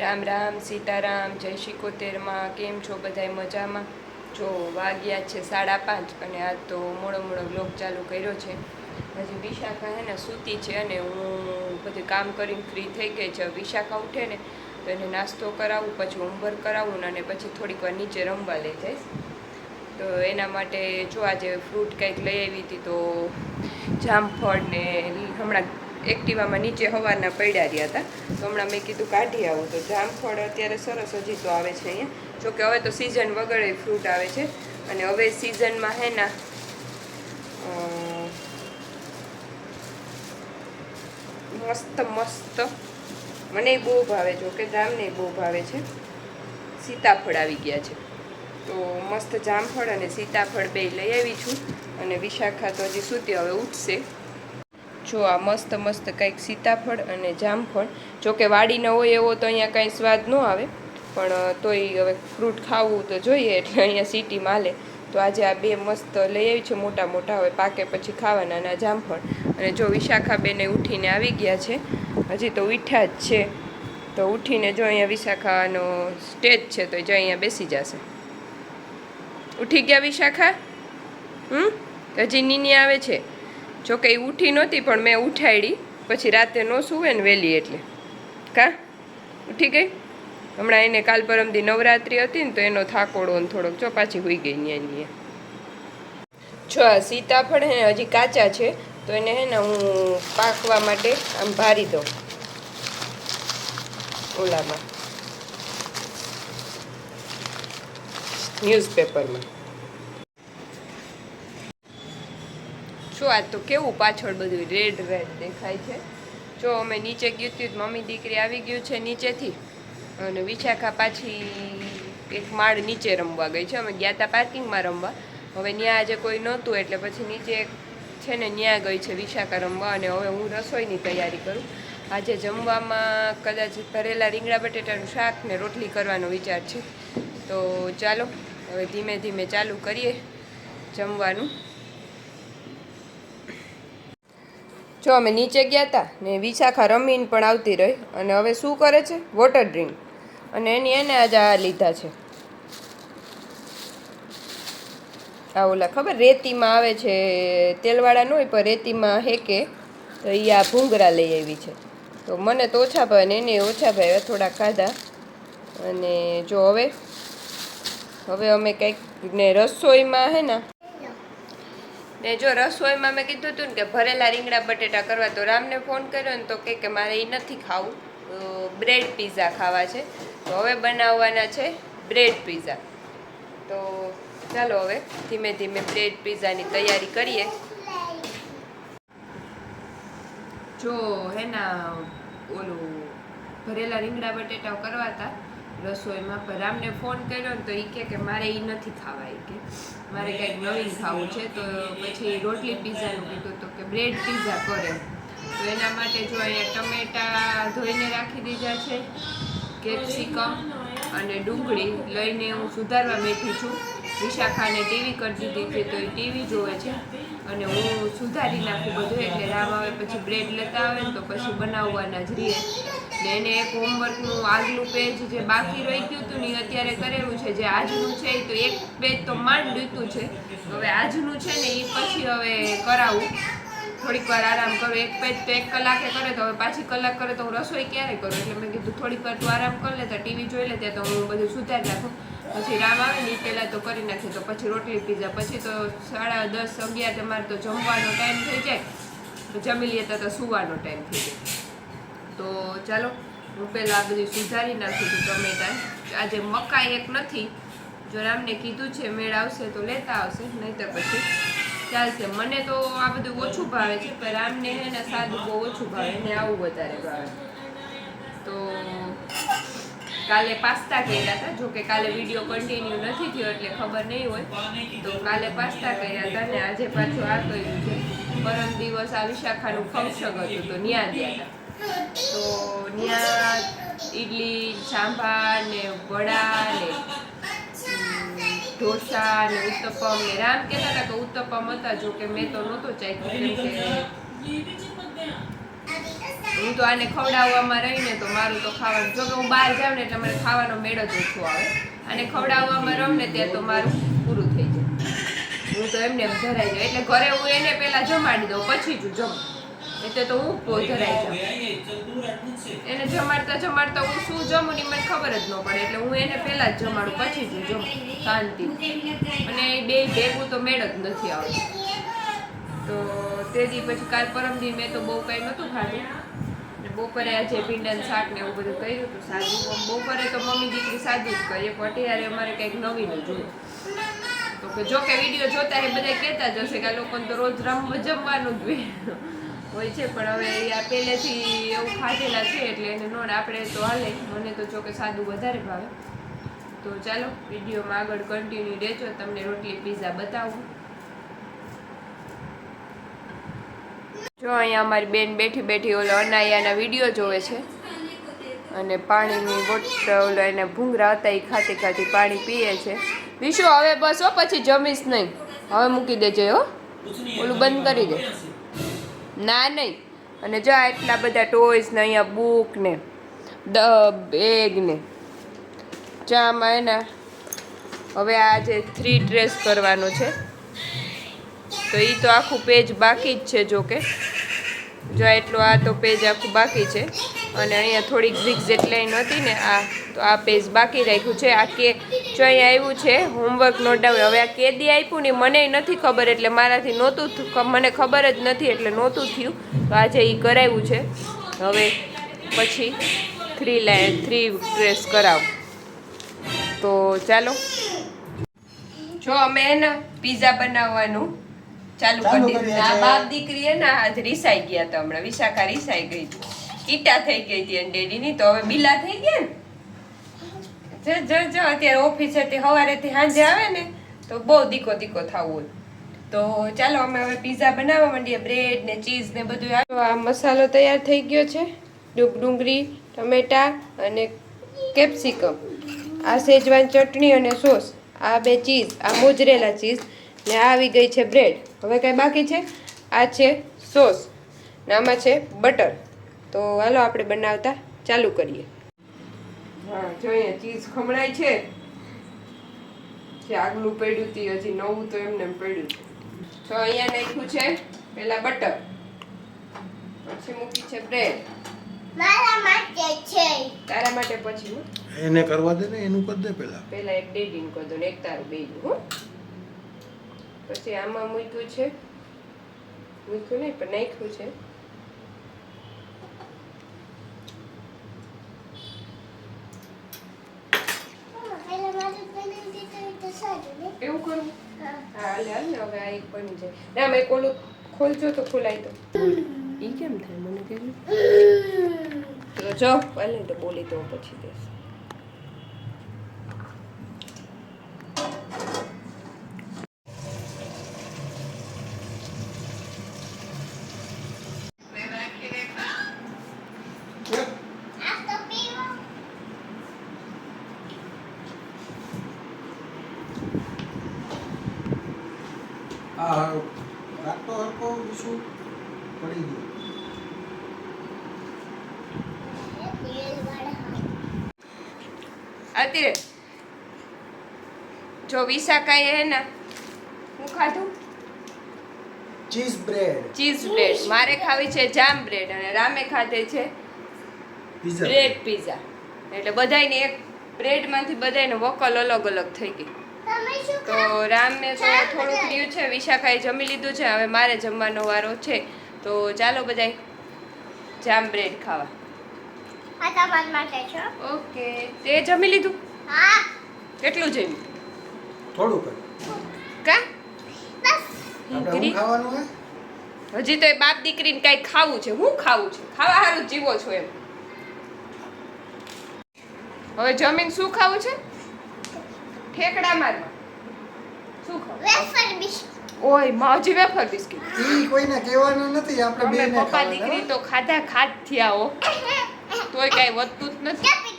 રામ રામ, સીતારામ, જય શિકોતેરમાં, કેમ છો બધાય મજામાં? જો વાગ્યા છે સાડા પાંચ અને આજ તો મોડો મોડો બ્લોગ ચાલુ કર્યો છે. હજી વિશાખા હે ને સૂતી છે અને હું બધું કામ કરીને ફ્રી થઈ ગઈ છે. વિશાખા ઉઠે ને તો એને નાસ્તો કરાવું, પછી હોમવર્ક કરાવું અને પછી થોડીક વાર નીચે રમવા લઈ જઈશ. તો એના માટે જો આજે ફ્રૂટ કંઈક લઈ આવી હતી તો જામફળ ને હમણાં એક્ટિવામાં નીચે હવાના પડ્યા રહ્યા હતા. તો હમણાં મેં કીધું કાઢી આવું. તો જામફળ અત્યારે સરસ હજી તો આવે છે અહીંયા. જોકે હવે તો સિઝન વગર ફ્રૂટ આવે છે. અને હવે સિઝનમાં હે ના મસ્ત મસ્ત. મને બહુ ભાવે જો કે જામને બહુ ભાવે છે. સીતાફળ આવી ગયા છે. તો મસ્ત જામફળ અને સીતાફળ બે લઈ આવી છું. અને વિશાખા તો હજી સુધી હવે ઉઠશે. જો આ મસ્ત મસ્ત કંઈક સીતાફળ અને જામફળ. જોકે વાડી ન હોય એવો તો અહીંયા કાંઈ સ્વાદ ન આવે, પણ તોય હવે ફ્રૂટ ખાવું તો જોઈએ એટલે અહીંયા સિટીમાં હાલે. તો આજે આ બે મસ્ત લઈ આવી છે મોટા મોટા, હવે પાકે પછી ખાવાના ના જામફળ. અને જો વિશાખા બેને ઉઠીને આવી ગયા છે, હજી તો ઉઠ્યા જ છે. તો ઉઠીને જો અહીંયા વિશાખાનો સ્ટેજ છે તો જો અહીંયા બેસી જશે. ઉઠી ગયા વિશાખા? હમ? હજી નીની આવે છે? જો કે એ ઉઠી નહોતી, પણ મેં ઉઠાડી પછી રાતે ન સૂવે ને વહેલી એટલે. કા? ઉઠી ગઈ? હમણાં એને કાલ પરમદી નવરાત્રિ હતી ને તો એનો થાકોડો ને થોડોક. જો પાછી હોઈ ગઈ ન્યા ન્યા જો આ સીતાફળ હે હજી કાચા છે, તો એને હે ને હું પાકવા માટે આમ ભારી દઉં. ઓલામાં. ન્યૂઝપેપરમાં. જો આ તો કેવું પાછળ બધું રેડ રેડ દેખાય છે? જો અમે નીચે ગયું હતું મમ્મી દીકરી આવી ગયું છે નીચેથી. અને વિશાખા પાછી એક માળ નીચે રમવા ગઈ છે. અમે ગયા હતા પાર્કિંગમાં રમવા. હવે ત્યાં આજે કોઈ નહોતું એટલે પછી નીચે છે ને ત્યાં ગઈ છે વિશાખા રમવા અને હવે હું રસોઈની તૈયારી કરું. આજે જમવામાં કદાચ ભરેલા રીંગણા બટેટાનું શાક ને રોટલી કરવાનો વિચાર છે. તો ચાલો, હવે ધીમે ધીમે ચાલુ કરીએ જમવાનું. જો અમે નીચે ગયા હતા ને વિશાખા રમીને પણ આવતી રહી અને હવે શું કરે છે? વોટર ડ્રિંક અને એની એને આજે આ લીધા છે. આ ઓલા ખબર રેતીમાં આવે છે, તેલવાળા ન હોય પણ રેતીમાં હેકે તો એ આ ભૂંગરા લઈ આવી છે. તો મને તો ઓછા ભાવે ને એને ઓછા ભાવે થોડા ખાધા. અને જો હવે હવે અમે કંઈક ને રસોઈમાં હે ને ને જો રસોઈમાં મેં કીધું હતું ને કે ભરેલા રીંગણા બટેટા કરવા, તો રામને ફોન કર્યો ને તો કે કે મારે એ નથી ખાવું. બ્રેડ પીઝા ખાવા છે. તો હવે બનાવવાના છે બ્રેડ પીઝા. તો ચાલો હવે ધીમે ધીમે બ્રેડ પીઝાની તૈયારી કરીએ. જો, હે ના, ઓલું ભરેલા રીંગણા બટેટા કરવા હતા રસોઈમાં પણ રામને ફોન કર્યો ને તો એ કહે કે મારે એ નથી ખાવા એ કે મારે કંઈક નવીન ખાવું છે તો પછી રોટલી પીઝાનું કીધું તો કે બ્રેડ પીઝા કરે તો એના માટે જો અહીંયા ટમેટા ધોઈને રાખી દીધા છે કેપ્સિકમ અને ડુંગળી લઈને હું સુધારવા બેઠી છું વિશાખાને ટીવી કરી દીધી છે તો એ ટીવી જોવે છે અને હું સુધારી નાખું બધું એટલે રામ આવે પછી બ્રેડ લેતા આવે ને તો પછી બનાવવાના જ રહીએ ને એને એક હોમવર્કનું આગલું પેજ જે બાકી રહી ગયું હતું ને અત્યારે કરેલું છે, જે આજનું છે તો એક પેજ તો માંડ લીધું છે. હવે આજનું છે ને એ પછી હવે કરાવું. થોડીક વાર આરામ કરો. એક પેજ તો એક કલાકે કરે તો હવે પાછી કલાક કરે તો હું રસોઈ ક્યારે કરું? એટલે મેં કીધું થોડીક વાર તું આરામ કરી લે, તો ટીવી જોઈ લે તો હું બધું સુધારી નાખું. પછી રામ આવે ને પહેલાં તો કરી નાખીએ તો પછી રોટલી પીઝા પછી તો સાડા દસ, અગિયાર તમારે તો જમવાનો ટાઈમ થઈ જાય. જમી લઈએ તો તો સુવાનો ટાઈમ થઈ જાય. તો ચાલો હું પહેલાં આ બધી સુધારી નાખું છું ટમેટા. આજે મકાઈ એક નથી. જો રામને કીધું છે મેળ આવશે તો લેતા આવશે, નહીંતર પછી ચાલશે. મને તો આ બધું ઓછું ભાવે છે, પણ રામને હે ને સાદું બહુ ઓછું ભાવે ને આવું વધારે ભાવે. તો કાલે પાસ્તા કર્યા હતા જો કે કાલે વીડિયો કન્ટિન્યુ નથી થયો એટલે ખબર નહીં હોય. તો કાલે પાસ્તા કર્યા હતા ને આજે પાછું આ કર્યું છે. પરમ દિવસ આ વિશાખાનું ફંક્શન હતું તો ન્યા ગયા હતા. તો ત્યાં ઇડલી સાંભાર ને વડા ને ઢોસા ને ઉત્તપમ ને રામ કહેતા હતા કે ઉત્તપમ હતા, જો કે મેં તો નહોતો હું તો આને ખવડાવવામાં રહીને તો મારું તો ખાવાનું, જો કે હું બહાર જાઉં ને એટલે મને ખાવાનો મેળો જ ઓછો આવે. અને ખવડાવવામાં રહું ને ત્યાં તો મારું પૂરું થઈ જાય. હું તો એમને એમ ધરાઈ જાઉં. એટલે ઘરે હું એને પહેલાં જમાડી દઉં, પછી જ જમું. એટલે તો હું ધરાઈ જાઉં. એને જમાડતા જમાડતા હું શું જમું ની મને ખબર જ ન પડે. એટલે હું એને પહેલા જ જમાડું, પછી જ જમું. શાંતિ. અને બે ભેગું તો મેળ જ નથી આવતું. તો તે દી પછી કાલ પરમ દી મેં તો બહુ કંઈ નહોતું ખાધું. બપોરે આજે ભીંડાનું શાક ને એવું બધું કર્યું હતું સાદું. બપોરે તો મમ્મી દીકરી સાદું જ કરીએ પણ અત્યારે અમારે કંઈક નવીનું જોઈએ તો કે જો કે વીડિયો જોતા એ બધા કહેતા જ હશે કે આ લોકોને તો રોજ રમવા જમવાનું જ હોય. હોય છે, પણ હવે અહીંયા પહેલેથી એવું ખાધેલા છે, એટલે એને નોડ આપણે તો હાલે. મને તો જો સાદું વધારે ભાવે. તો ચાલો, વિડીયોમાં આગળ કન્ટિન્યુ રહેજો, તમને રોટલી પીઝા બતાવું. જો અહીંયા અમારી બેન બેઠી બેઠી ઓલો અનાયાના વીડિયો જોવે છે. અને પાણીની ઓલો એને ભૂંગરા હતા, એ ખાતી ખાતી પાણી પીએ છે. વિશુ હવે બસ હો, પછી જમીશ નહીં. હવે મૂકી દેજે હો. ઓલું બંધ કરી દે. ના, નહીં. અને જો આ એટલા બધા ટોયસ ને અહીંયા બુક ને, દ બેગ ને ચામાં એના હવે આજે થ્રી ડ્રેસ કરવાનો છે, તો એ તો આખું પેજ બાકી જ છે જોકે જો એટલો, આ તો પેજ આખું બાકી છે. અને અહીંયા થોડીક ઝીક લાઈન હતી ને, આ તો આ પેજ બાકી રાખ્યું છે. આ કે જો અહીંયા આવ્યું છે હોમવર્ક નોટ ડાઉન હવે આ કેદી આપ્યું ને મને નથી ખબર એટલે મારાથી નહોતું મને ખબર જ નથી એટલે નહોતું થયું. તો આજે એ કરાવ્યું છે. હવે પછી થ્રી લાઈન થ્રી ડ્રેસ કરાવું. તો ચાલો. જો અમે હે ને પીઝા બનાવવાનું ચાલુ કરી દીધું. આ બાપ દીકરી હે ને આજ રીસાઈ ગયા હતા હમણાં. વિશાખા રીસાઈ ગઈ હતી. ઈટા થઈ ગઈ હતી અને ડેડીની તો હવે બિલા થઈ ગયા ને? જો જો જો, અત્યારે ઓફિસેથી સવારેથી સાંજે આવે ને, તો બહુ દીકો દીકો થવું તો ચાલો, અમે હવે પીઝા બનાવવા માંડીએ બ્રેડ ને ચીઝ ને બધું આ મસાલો તૈયાર થઈ ગયો છે, ડુંગ- ડુંગળી, ટમેટા અને કેપ્સિકમ આ સેજવાન ચટણી અને સોસ, આ બે ચીઝ આ મોજરેલા ચીઝ ને આવી ગઈ છે બ્રેડ હવે કંઈ બાકી છે? આ છે સોસ, ને આમાં છે બટર તો હાલો, આપણે બનાવતા ચાલુ કરીએ. હા જો અહીંયા ચીઝ ખમણાય છે. જે આગલું પડ્યું હતી હજી નવું તો એમને એમ પડ્યું છે. તો અહીંયા નાખ્યું છે પેલા બટર. પછી મૂકી છે બ્રેડ. મારા માટે છે. તારા માટે પછી હો. એને કરવા દે ને એનું કરી દે પેલા. પેલા એક ડેડીન કરી દો ને એક તારું બે હો. પછી આમાં મૂક્યું છે. મૂક્યું નહીં પણ નાખ્યું છે. હા હાલ હાલ ને હવે આ એક બની જાય ના મેં કોલું ખોલજો તો ખોલાય તો ઈ કેમ થાય મને કહેજો તો જો ભલે તો બોલી તો હું પછી દેશ આ તો રાખતો પડી ગયું. અત્યારે જો વિશાખાએ હે ને હું ખાધું? Cheese bread. Cheese bread. મારે ખાવી છે જામ બ્રેડ અને રામે ખાધે છે બ્રેડ પીઝા એટલે બધાયને એક બ્રેડમાંથી બધાયને વકલ અલગ અલગ થઈ ગઈ. તો રામને તો થોડુંક રહ્યું છે વિશાખાએ જમી લીધું છે હવે મારે જમવાનો વારો છે. તો ચાલો બધાય જામ બ્રેડ ખાવા. આ તમારા માટે છે. ઓકે તે જમી લીધું? કેટલું જમ્યું? થોડું કા? હજી તો એ બાપ દીકરીને કઈ ખાવું છે હું ખાવું છે? ખાવા સારું જીવો છો એમ. હવે જમીન શું ખાવું છે? ઠેકડા મારવા શું ખાવું વેફર બિસ્કિટ. ઓય માવજી વેફર બિસ્કિટ. ઈ કોઈને કહેવાનું નથી આપણે બેને પપ્પા દીકરી તો ખાધા ખાધ થયા હો. તોય કાઈ વધતું જ નથી.